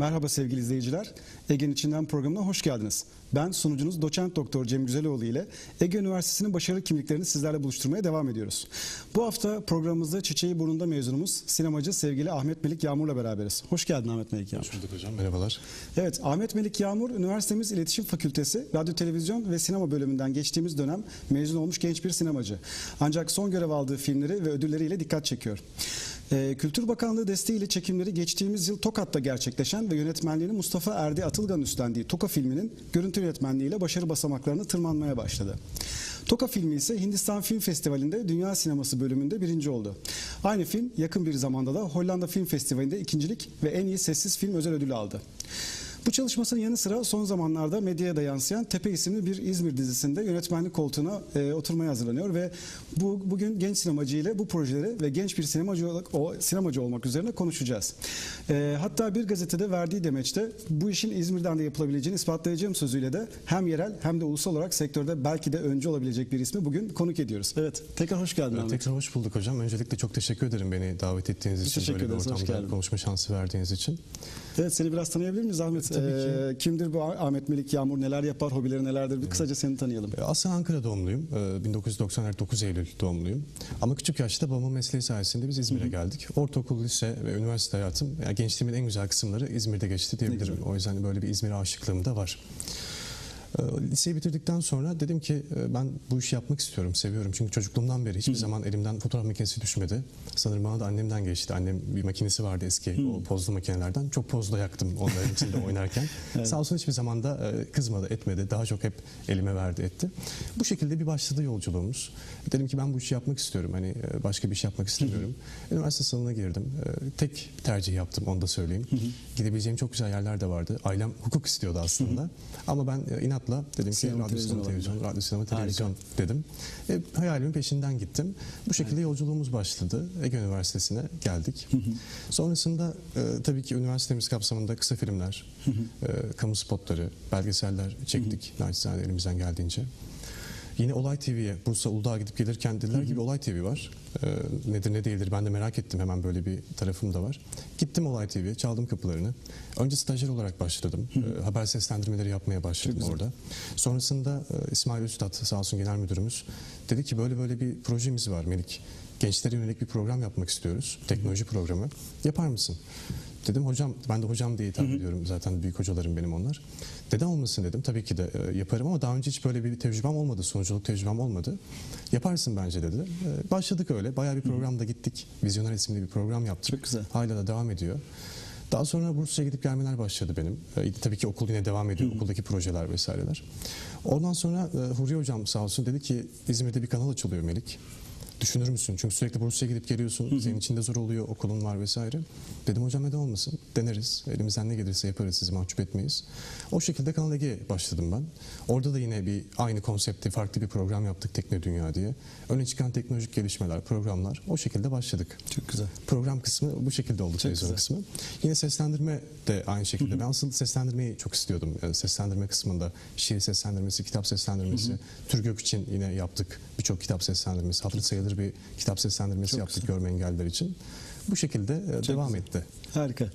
Merhaba sevgili izleyiciler. Ege'nin içinden programına hoş geldiniz. Ben sunucunuz doçent doktor Cem Güzeloğlu ile Ege Üniversitesi'nin başarılı kimliklerini sizlerle buluşturmaya devam ediyoruz. Bu hafta programımızda Çiçeği Burnunda mezunumuz sinemacı sevgili Ahmet Melik Yağmur'la beraberiz. Hoş geldin Ahmet Melik Yağmur. Hoş bulduk hocam. Merhabalar. Evet, Ahmet Melik Yağmur, üniversitemiz İletişim Fakültesi, Radyo, Televizyon ve Sinema bölümünden geçtiğimiz dönem mezun olmuş genç bir sinemacı. Ancak son görev aldığı filmleri ve ödülleriyle dikkat çekiyor. Ee, Kültür Bakanlığı desteğiyle çekimleri geçtiğimiz yıl Tokat'ta gerçekleşen ve yönetmenliğini Mustafa Erdi Atılgan üstlendiği Toka filminin görüntü yönetmenliğiyle başarı basamaklarını tırmanmaya başladı. Toka filmi ise Hindistan Film Festivali'nde Dünya Sineması bölümünde birinci oldu. Aynı film yakın bir zamanda da Hollanda Film Festivali'nde ikincilik ve en iyi sessiz film özel ödülü aldı. Bu çalışmasının yanı sıra son zamanlarda medyaya da yansıyan Tepe isimli bir İzmir dizisinde yönetmenlik koltuğuna e, oturmaya hazırlanıyor ve bu bugün genç sinemacı ile bu projeleri ve genç bir sinemacı olarak o sinemacı olmak üzerine konuşacağız. E, hatta bir gazetede verdiği demeçte bu işin İzmir'den de yapılabileceğini ispatlayacağım sözüyle de hem yerel hem de ulusal olarak sektörde belki de öncü olabilecek bir ismi bugün konuk ediyoruz. Evet, tekrar hoş geldin. Evet, tekrar hoş bulduk hocam. Öncelikle çok teşekkür ederim beni davet ettiğiniz için. teşekkür böyle bir ederiz, hoş geldin. konuşma şansı verdiğiniz için. Evet, seni biraz tanıyabilir miyiz Ahmet? Tabii ki. Kimdir bu Ahmet Melik Yağmur? Neler yapar? Hobileri nelerdir? Bir kısaca seni tanıyalım. Aslında Ankara doğumluyum. Ee, 1994 9 Eylül doğumluyum. Ama küçük yaşta babamın mesleği sayesinde biz İzmir'e geldik. Ortaokul, lise ve üniversite hayatım, yani gençliğimin en güzel kısımları İzmir'de geçti diyebilirim. O yüzden böyle bir İzmir aşıklığım da var. Ee, Liseyi bitirdikten sonra dedim ki e, ben bu işi yapmak istiyorum, seviyorum. Çünkü çocukluğumdan beri hiçbir zaman elimden fotoğraf makinesi düşmedi. Sanırım bana da annemden geçti. Annem bir makinesi vardı eski o pozlu makinelerden. Çok pozda yaktım onların içinde oynarken. Sağ olsun hiçbir zaman da e, kızmadı, etmedi. Daha çok hep elime verdi, etti. Bu şekilde bir başladı yolculuğumuz. Dedim ki ben bu işi yapmak istiyorum. Hani e, başka bir iş yapmak istemiyorum. Üniversite sınavına girdim. E, Tek tercih yaptım, onu da söyleyeyim. Gidebileceğim çok güzel yerler de vardı. Ailem hukuk istiyordu aslında. Ama ben e, inatla dedim ki Sinema, radyo, televizyon sinema, televizyon, radyo, sinema, Harika. televizyon dedim. E, hayalimin peşinden gittim. Bu şekilde yolculuğumuz başladı. Ege Üniversitesi'ne geldik. Sonrasında e, tabii ki üniversitemiz kapsamında kısa filmler, e, kamu spotları, belgeseller çektik. Naçizane elimizden geldiğince. Yine Olay TV'ye, Bursa Uludağ'a gidip gelirken dediler ki bir Olay TV var. Ee, nedir ne değildir ben de merak ettim hemen böyle bir tarafım da var. Gittim Olay TV'ye, çaldım kapılarını. Önce stajyer olarak başladım. Ee, haber seslendirmeleri yapmaya başladım orada. Sonrasında e, İsmail Üstad sağ olsun genel müdürümüz dedi ki böyle böyle bir projemiz var Melik. Gençlere yönelik bir program yapmak istiyoruz. Teknoloji programı. Yapar mısın? Dedim hocam, ben de hocam diye hitap ediyorum zaten büyük hocalarım benim onlar. Neden olmasın dedim. Tabii ki de e, yaparım ama daha önce hiç böyle bir tecrübem olmadı. Sunuculuk tecrübem olmadı. Yaparsın bence dedi. E, Başladık öyle. Bayağı bir programda gittik. Vizyoner isimli bir program yaptık. Çok güzel. Hala da devam ediyor. Daha sonra Bursa'ya gidip gelmeler başladı benim. E, tabii ki okul yine devam ediyor. Okuldaki projeler vesaireler. Ondan sonra e, Huriye Hocam sağ olsun dedi ki İzmir'de bir kanal açılıyor Melik. Düşünür müsün? Çünkü sürekli Bursa'ya gidip geliyorsun. Senin için de zor oluyor. Okulun var vesaire. Dedim hocam neden olmasın? Deneriz. Elimizden ne gelirse yaparız. Sizi mahcup etmeyiz. O şekilde Kanal Ege başladım ben. Orada da yine bir aynı konsepte farklı bir program yaptık Tekne Dünya diye. Öne çıkan teknolojik gelişmeler, programlar. O şekilde başladık. Çok güzel. Program kısmı bu şekilde oldu televizyon güzel. kısmı. Yine seslendirme de aynı şekilde. Ben asıl seslendirmeyi çok istiyordum. Yani seslendirme kısmında şiir seslendirmesi, kitap seslendirmesi. Türgök için yine yaptık birçok kitap seslendirmesi. Hatırı sayılır bir kitap seslendirmesi Çok yaptık güzel. görme engelliler için. Bu şekilde e, devam güzel. etti. Harika.